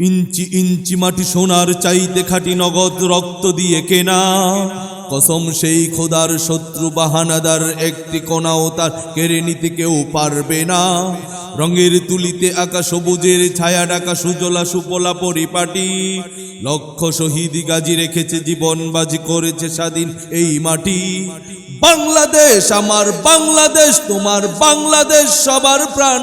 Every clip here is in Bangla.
ইঞ্চি ইঞ্চি মাটি সোনার চাইতে খাটি নগদ রক্ত দিয়ে কেনা। কসম সেই খোদার শত্রু বাহানাদার, একটি কোনাও তার কেড়ে নিতে কেউ পারবে না। রঙের তুলিতে আঁকা সবুজের ছায়া ডাকা সুজলা সুপলা পরিপাটি। লক্ষ শহীদ গাজি রেখেছে জীবন বাজি, করেছে স্বাধীন এই মাটি। বাংলাদেশ আমার বাংলাদেশ, তোমার বাংলাদেশ সবার প্রাণ।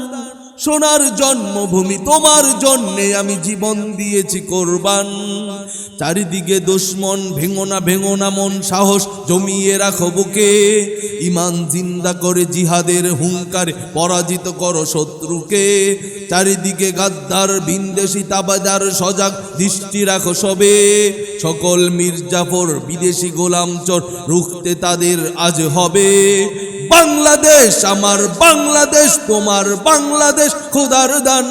সোনার জন্মভূমি তোমার জন্যে আমি জীবন দিয়েছি কোরবান। চারিদিকে দুশ্মন, ভেঙোনা ভেঙোনা মন, সাহস জমিয়ে রাখো বুকে। ইমান জিন্দা করে জিহাদের হুঙ্কারে পরাজিত করো শত্রুকে। চারিদিকে গাদ্দার বিন্দেশি তাবাদার সজাগ দৃষ্টি রাখো সবে। সকল মির্জাফর, বিদেশি গোলাম চোর রুখতে তাদের আজ হবে। বাংলাদেশ আমার বাংলাদেশ তোমার বাংলাদেশ খুদার দান।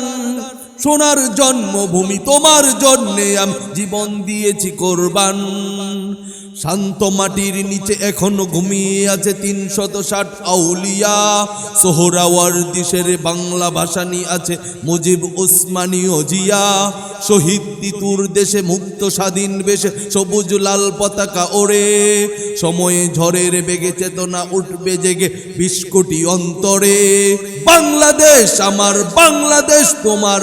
সোনার জন্মভূমি তোমার জন্যে আমি জীবন দিয়েছি কোরবান। শান্ত মাটির নিচে এখনও ঘুমিয়ে আছে তিনশত ষাট আউলিয়া। সোহরাওয়ার দিশের বাংলা ভাষানি আছে মুজিব উসমানী জিয়া শহীদ তিতুর দেশে মুক্ত স্বাধীন বেশে সবুজ লাল পতাকা ওড়ে। সময়ে ঝড়ের বেগে চেতনা উঠবে জেগে বিস্কুটি অন্তরে। বাংলাদেশ আমার, বাংলাদেশ তোমার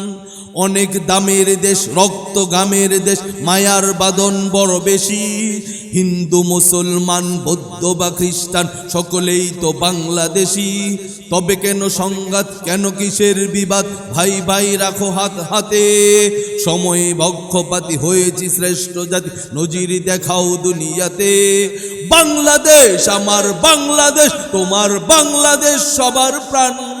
অনেক দামের দেশ, রক্ত গামের দেশ, মায়ার বাদন বড় বেশি। হিন্দু, মুসলমান, বৌদ্ধ বা খ্রিস্টান, সকলেই তো বাংলাদেশি। তবে কেন সংঘাত, কেন কিসের বিবাদ? ভাই ভাই রাখো হাত হাতে। সময়ে বক্ষপাতি হয়েছি শ্রেষ্ঠ জাতি, নজির দেখাও দুনিয়াতে। বাংলাদেশ, আমার বাংলাদেশ, তোমার বাংলাদেশ, সবার প্রাণ।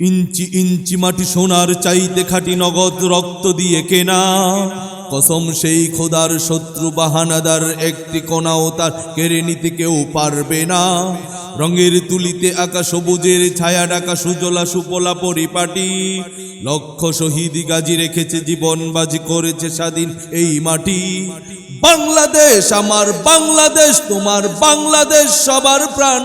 ইঞ্চি ইঞ্চি মাটি সোনার চাইতে খাটি নগদ রক্ত দিয়ে কেনা। কসম সেই খোদার শত্রু বাহানাদার একটি কোনাও তার কেড়ে নিতে কেউ পারবে না। রঙের তুলিতে আঁকা সবুজের ছায়া ডাকা সুজলা সুপলা পরিপাটি। লক্ষ শহীদ গাজী রেখেছে জীবন বাজি করেছে স্বাধীন এই মাটি। বাংলাদেশ, আমার বাংলাদেশ, তোমার বাংলাদেশ সবার প্রাণ।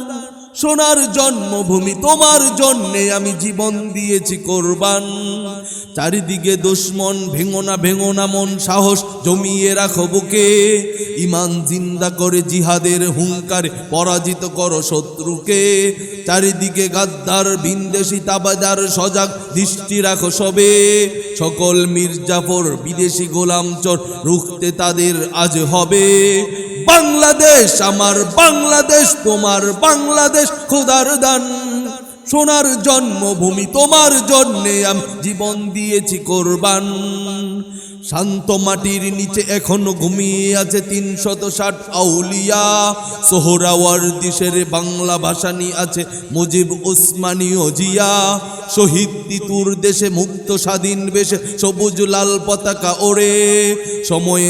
সোনার জন্মভূমি তোমার জন্যে আমি জীবন দিয়েছি কোরবান। চারিদিকে দুশ্মন, ভেঙোনা ভেঙোনা মন, সাহস জমিয়ে রাখো বুকে। ইমান জিন্দা করে জিহাদের হুঙ্কারে পরাজিত করো শত্রুকে। চারিদিকে গাদ্দার, বিন্দেশি তাবাদার সজাগ দৃষ্টি রাখো সবে। সকল মির্জাফর, বিদেশি গোলাম চোর রুখতে তাদের আজ হবে। বাংলাদেশ, আমার বাংলাদেশ, তোমার বাংলাদেশ, খোদার দান। সোনার জন্মভূমি, তোমার জন্যে আমি জীবন দিয়েছি কোরবান। শান্ত মাটির নিচে এখনও ঘুমিয়ে আছে তিনশত ষাট আউলিয়া। সোহরাওয়ার দিশের বাংলা ভাষানি আছে মুজিব উসমানী জিয়া শহীদ তিতুর দেশে মুক্ত স্বাধীন বেশে সবুজ লাল পতাকা ওড়ে। সময়ে